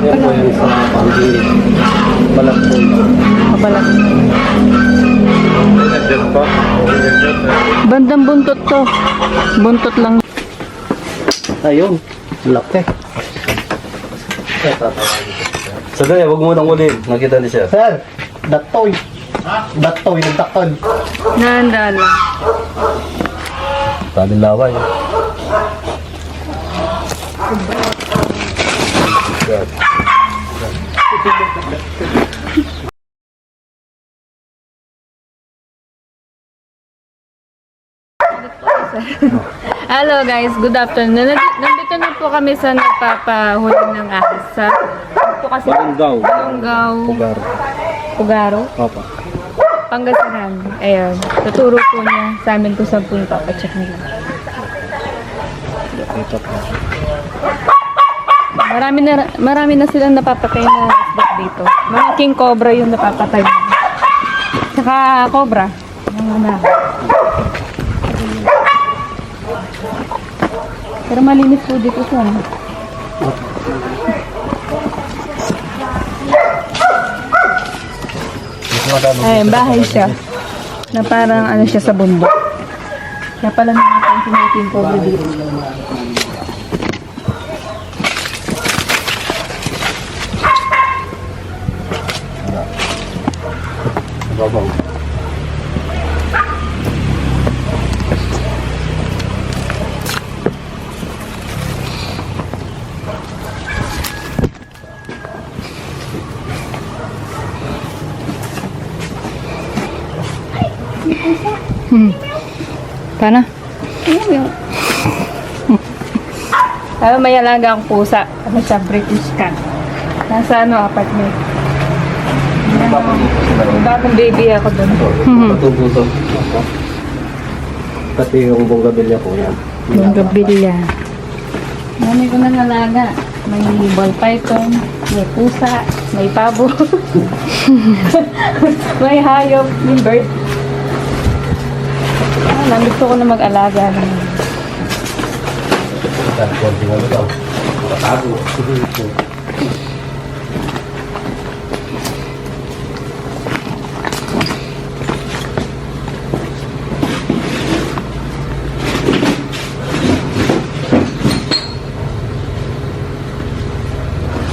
Yan po yung sa panghilig. Balat po. Kabalat. Nandiyan pa. Bandang buntot to. Buntot lang. Ayun. Laki. Sandali, huwag mo nang ulin. Nakita ni Sir. Sir, datoy. Datoy, nagtakon. Nahanda lang. Laway. Hello guys, good afternoon. Nandito, na po kami sa nagpapahuli ng ahas sa ito kasi Baranggaw. Lunggaw, Pugar. Pugaro, Papa. Pangasinan. Ayun, tuturo po niya sa amin kung saan po yung papacheck nila. Ito po. Marami na, marami na silang napapatay na isda dito. Mga king cobra yung napapatay. Saka cobra. Mga na. Pero malinis po dito siya. Ayun, bahay siya. Na parang ano siya sa bundok. Kaya pala nakapansin yung king cobra dito. Babaw. Paano? Ano may alaga ang pusa. Ano siya, British cat. Nasa ano, apartment. Bagong baby ako doon. Patubo to. Pati yung bonggabilya po yan. Yung gabilya. Dami ko nang alaga. May ball python, may pusa, may pabo, may hayop, may bird. Ah, gusto ko na mag-alaga. ng Dahil konti nga daw. Patago.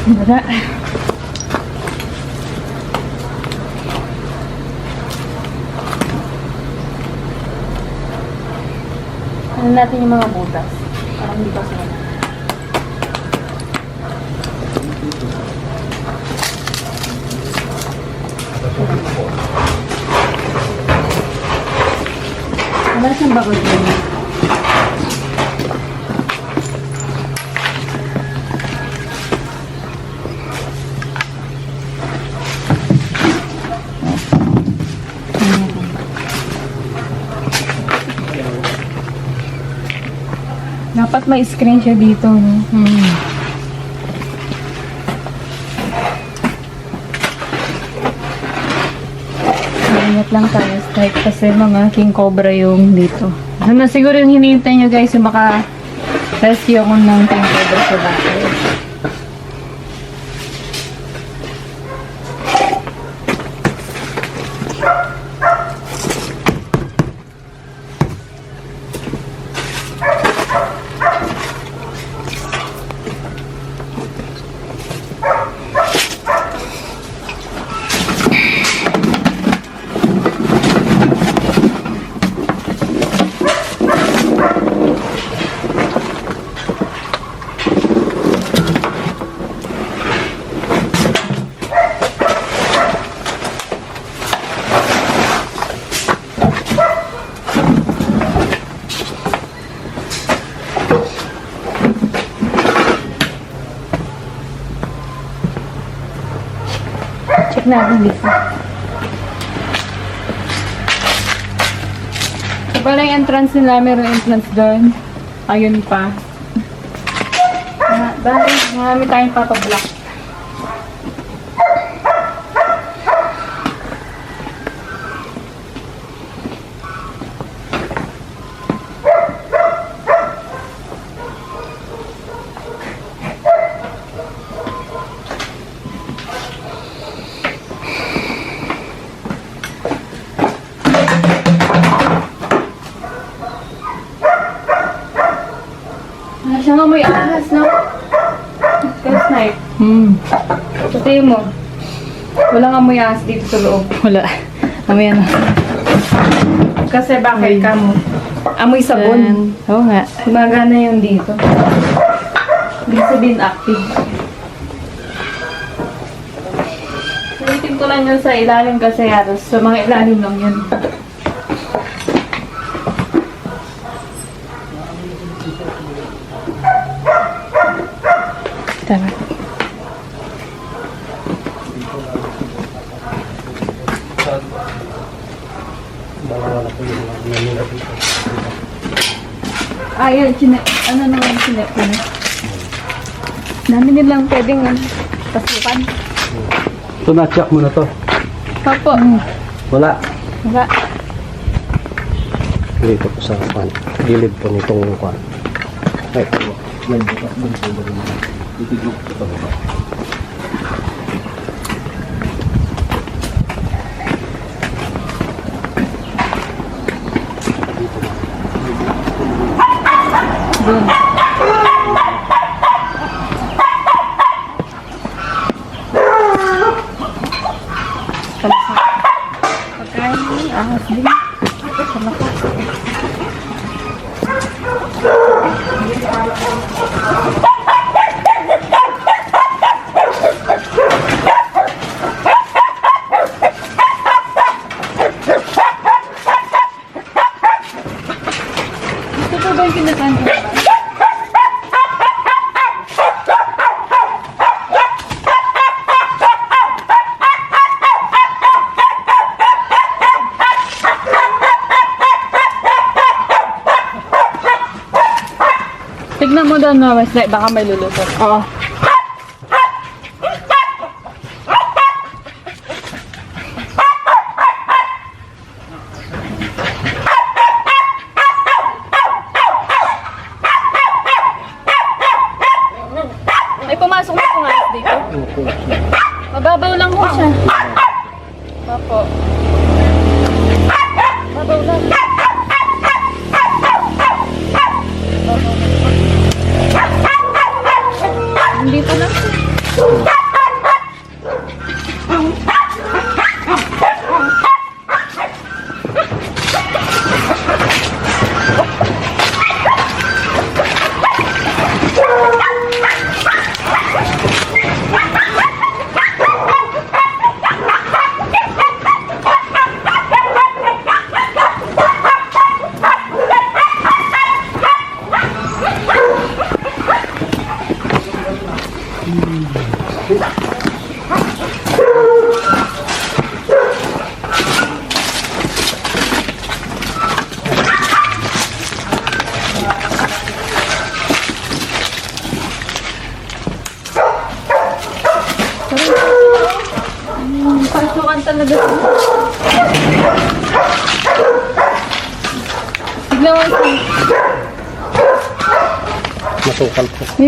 Wala. Ano natin yung mga butas? Parang di pa sila. Wala siyang bagod yun. Dapat may screen siya dito, no? Hmm. Ingat lang tayo. Strike kasi mga king cobra yung dito. Ano siguro yung hinihintay nyo guys yung maka rescue ako ng king cobra sa bahay. Check natin dito. So, pala yung entrance nila, meron entrance doon. Ayun pa. Dahil marami tayong papablock. Nangangamoy ahas, no? Kaya snipe. Hmm. Tingin mo, walang amoy ahas dito sa loob. Wala. Mamaya na. Kasi bakit ka mo? Amoy sabon. Yan. Oo nga. Gumagana yung dito. Ibig sabihin active. Sulitin ko lang yun sa ilalim kasi halos sa mga ilalim lang yun. Ah, chine, ano naman sinep ko na. Dami nilang pwedeng ano, pasukan. Ito na-check mo na to. Papo. Wala. Wala. Dito po sa pan. Gilid po nitong pan. Ay, may bukas din po ba rin. Titigok po ito ba? Doon. Kalasa. Pagkain, ahas din. Kalasa. Gusto ko ba yung kinakain ko ba? Tignan mo doon, Wesley. Baka may lulusot. Oo. May pumasok na po nga dito. Mababaw lang po siya. Opo. Mababaw lang.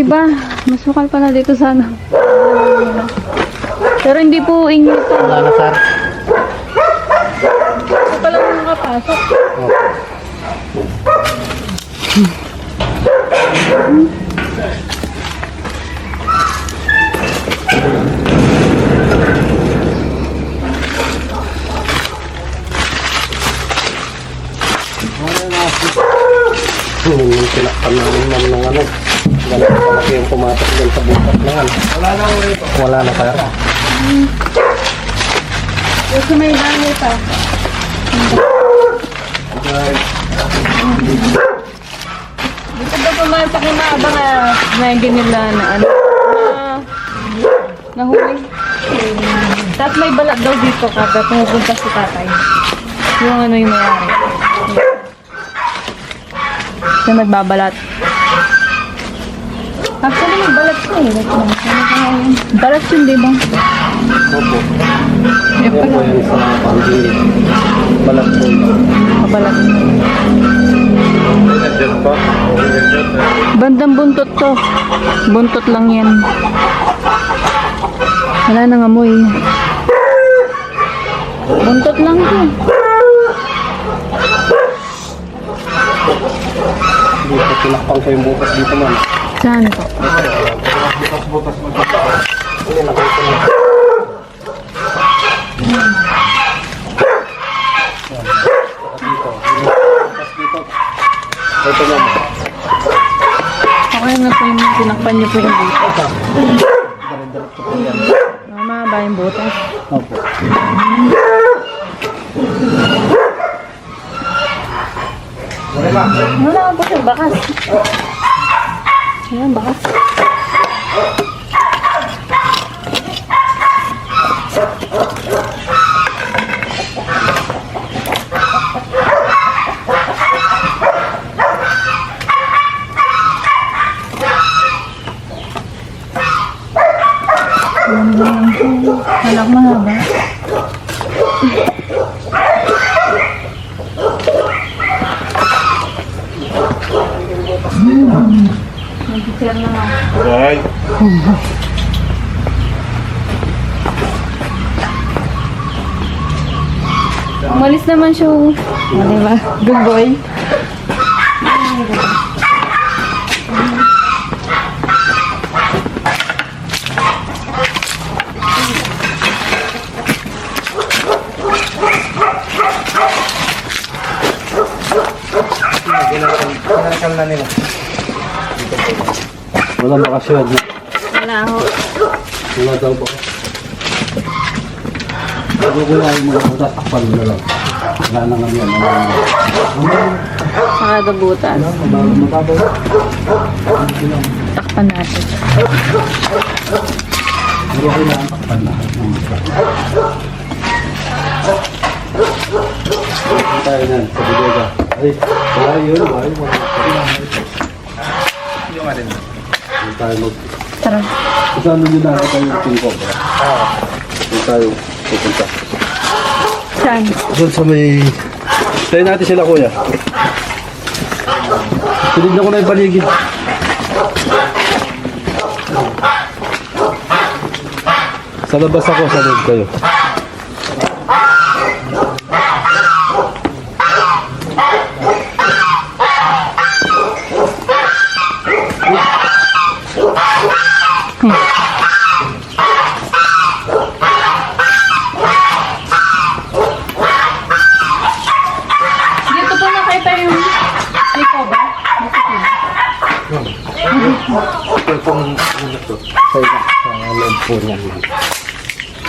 May ba? Masukal pa na dito sana. Pero hindi po inyo to. Wala na, sir. Ito pa lang nakapasok. Opo. Hmm, yung tinakpan namin ng ano. Ganun kalaki yung pumatak dyan sa bukas ng ano. Wala na Wala na, sir. Gusto may dami pa. Dito ba pumasok yung mga baka naigin nila na ano? Na, nahuli. Tapos may balat daw dito kada pumupunta si tatay. Yung ano yung mayari. Siya nagbabalat. Actually, may balat ko eh. Like, ano yun? Balat yun, di ba? Opo. Yan po yan sa panggilit. Balat po. Kabalat. Bandang buntot to. Buntot lang yan. Wala nang amoy. Buntot lang to. Dito tinakpan ko yung bukas dito man. Saan po? Butas-butas mo. Hindi, na. Dito. Ito naman. Okay na po yung tinakpan niyo po yung butas. Mama, ba yung butas? Opo. Wala po siya, bakas. Ayan, bakas. Halak mahaba. Nag-tear na nga. Right. Umalis naman siya. oh. Ah, diba? Good boy. Kinakal na nila. Wala bakasyon. Wala ho. Wala daw ba? Yung mga butas, takpan mo na lang. Wala na nga yan. Na. Saka butas. Mababaw. Takpan natin. Pero kailangan takpan na. Ano tayo nan? Sa bodega. Ay, wala yun. Yun. Wala Yung alin. Hindi tayo mag... Tara. Kasama nyo na tayo yung tingko. Hindi tayo pupunta. Saan? Doon sa may... Tayo natin sila kuya. Tinignan ko na yung paligid. Sa labas ako, sa loob kayo. Dito po nakita yung may cobra. Ito pong ano to. Sa ila, sa loob po niyan.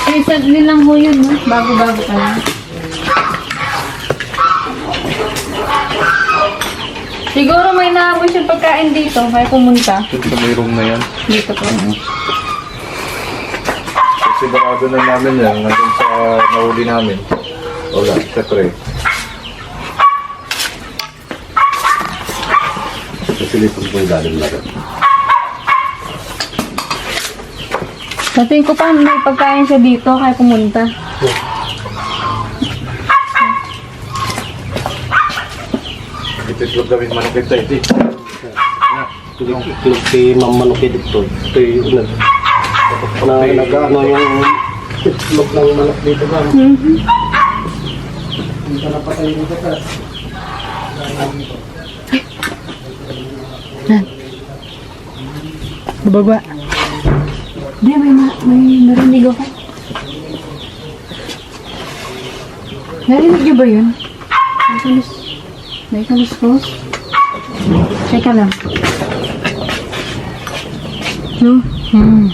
Eh, sadli lang ho yun, no? Bago-bago pa lang. Siguro may naamoy siyang pagkain dito. Kaya pumunta. Ito sa may room na yan. Dito po. Kasi barado na namin yan. Nandun sa nahuli namin. Wala, sa tray. Sasilipan po yung galing na rin. Sa tingin ko pa, may pagkain siya dito. Kaya pumunta. Ito itlog gawin manukit tayo. Ito. Yung itlog si Ma'am Manukid ito. Ito yung nag... Na, nag-ano yung itlog ng manok dito ba? Hindi ka napatay dito ka. Bababa. Di, may, na, may narinig ako. Narinig niyo ba yun? May kalis. May kalis ko. Teka lang. No? Hmm.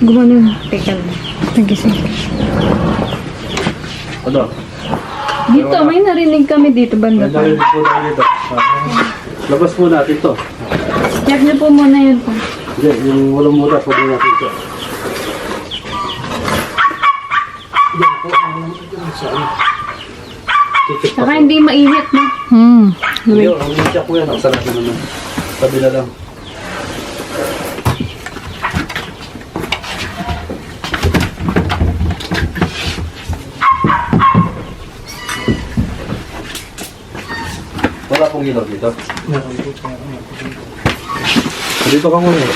Gumano yun. Teka lang. Sige. Ano? Dito, may narinig kami dito banda May pa. narinig po tayo dito. Labas po natin to. Check niyo po muna yun po. Hindi, yung walang mutas, huwag natin ito. Yan po, ang sa ano. Titik Saka po. hindi mainit, no? Hmm. Hindi, ang tiyak po yan. Ang sarap na naman. Kabila lang. Wala pong ilaw dito. Dito ka muna.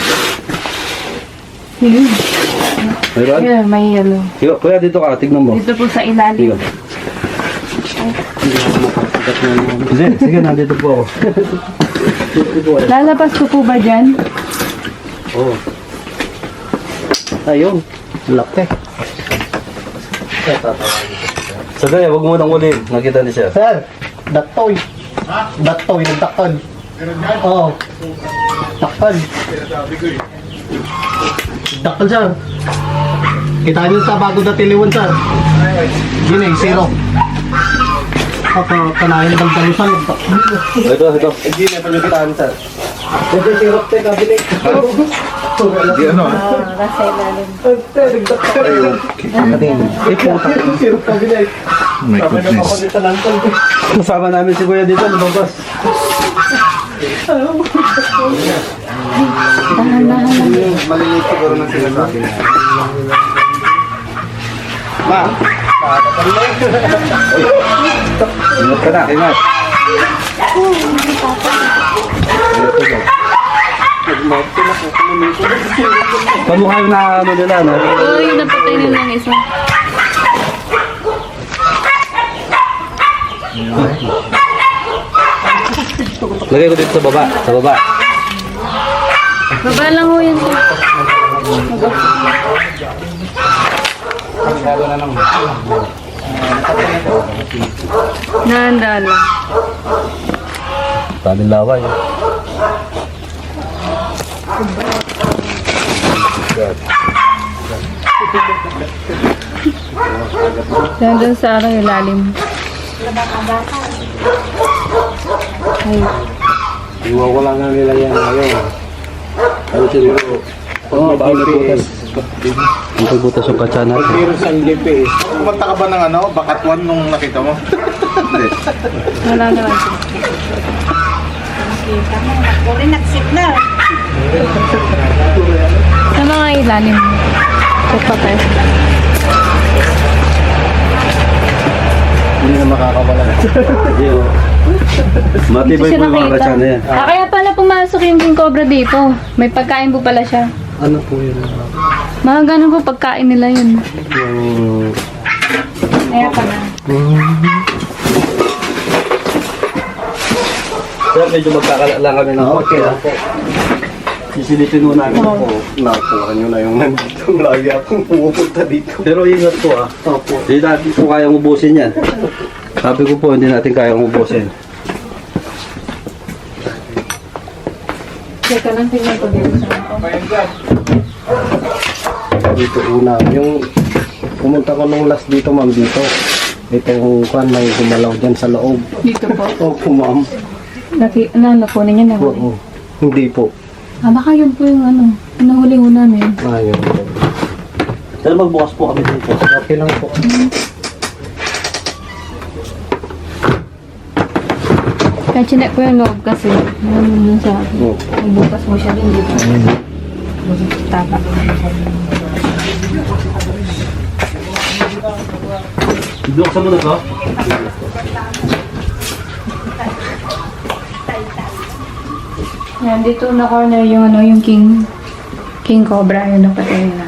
Sige. Meron? Yeah, may ano. Kuya, kuya, dito ka. Tignan mo. Dito po sa ilalim. Sige. Sige, sige, nandito po ako. Dito po ako. Lalabas ko po ba dyan? Oo. Ayun. Laki. Sagay, wag mo nang ulit. Nakita ni sir. Sir, datoy. Datoy, nagtakad. Oo. Takad. Takad, sir. Kita niyo sa bago na tiliwan, sir. Gini, zero. Kapag kanahin ng dalusan, Ito, ito. hindi na pa yung kitaan, sir. Ito, zero, te, kabili. Hindi ano ah. Ah, nasa ilalim. Eh, puta. Zero, kabili. My goodness. Kasama namin si Kuya dito, lumabas. Dahan-dahan lang. Maliliit siguro ng sinasabi niya. Ingat ka na, ingat. Kamukha yung na ano nila, no? Oo, yung napatay nila ng isa. Lagay ko dito sa baba, sa baba. Baba lang ho yan. Nahanda lang. Daming laway. Nandun sa arang ilalim. Ay, lang na nila yan ngayon. Ano siguro? Oo, oh, bawal na butas. Ang pagbutas yung katsa natin. Pero sa GPS, Pumunta ka ba ng ano, bakatwan nung nakita mo? Hindi. wala naman siya. Sa mga ilalim. Pagpatay. hindi na makakawala. Hindi, oh. Matibay po yung mga katsa na yan. Ah, kaya pala pumasok yung king cobra dito. May pagkain po pala siya. Ano po yun? Mga ganun po pagkain nila yun. Yung... Kaya pala. Sir, medyo magkakalaan kami ng Ah, okay po. Sisilipin mo namin po. Nakuha nyo na yung nandito. Lagi akong pumupunta dito. Pero ingat po ah. Opo. Hindi natin po kayang ubusin yan. Sabi ko po, hindi natin kayang ubusin. Teka lang, tingnan ko dito sa Dito una. Yung pumunta ko nung last dito, ma'am, dito. Itong kwan, may gumalaw dyan sa loob. Dito po. Opo, ma'am. Naki, ano, nakunin niya na. Oo. Hindi po. Ah, baka yun po yung ano, yung nahuli ho namin. Ayun. Pero magbukas po kami dito. Okay lang po. Kaya chinek ko yung loob kasi. Ano nun sa Opo. Bukas mo siya din dito. Tapa. Buksan mo na to. Yan, dito na corner yung ano, yung king king cobra yung napatay na.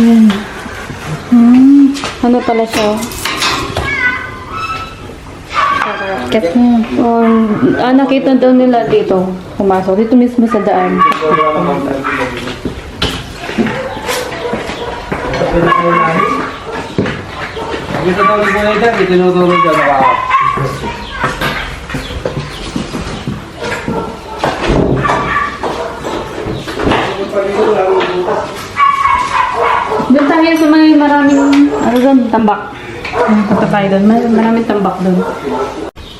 Yan. Hmm, ano pala siya? Kat um, ah, nakita daw nila dito. Pumasok. Dito mismo sa daan. Dito daw buhay dyan, dito tinuturo dyan. Naka... Doon tayo sa may maraming, ano doon, tambak. Punta tayo doon. May maraming tambak doon.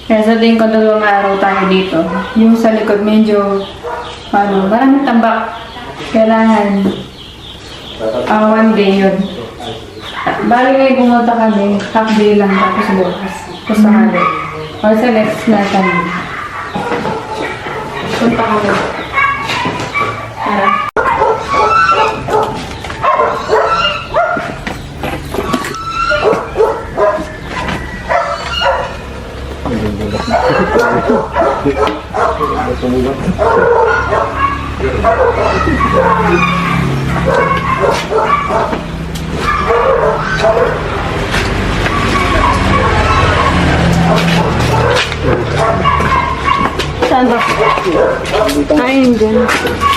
Kaya sa tingin ko dalawang araw tayo dito. Yung sa likod medyo, ano, maraming tambak. Kailangan, ah, one day yun. Bali may pumunta kami, half day lang tapos bukas. Sakali. Or sa next na kami. Punta kami. Tara. Saan Ayun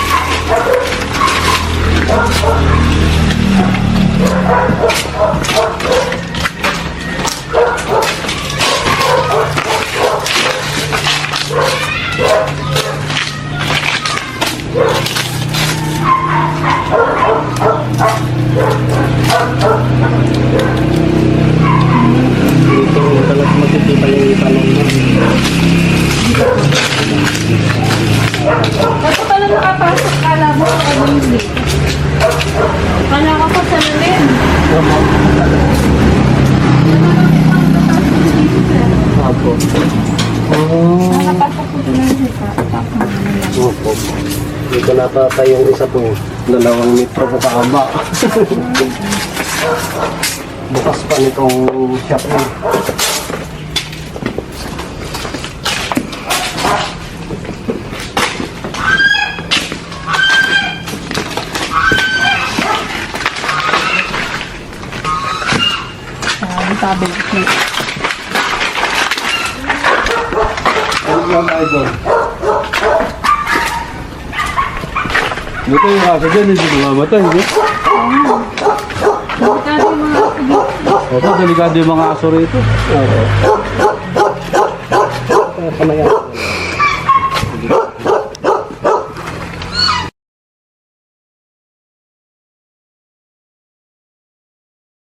Natatay yung isa po. Dalawang metro po kaaba. Bukas pa nitong shop na. Sabi ko. Ano yung idol? Buto yung aso dyan, hindi bumamatay, hindi? Delikado yung mga Opo, delikado yung mga aso rito. Kaya kamaya.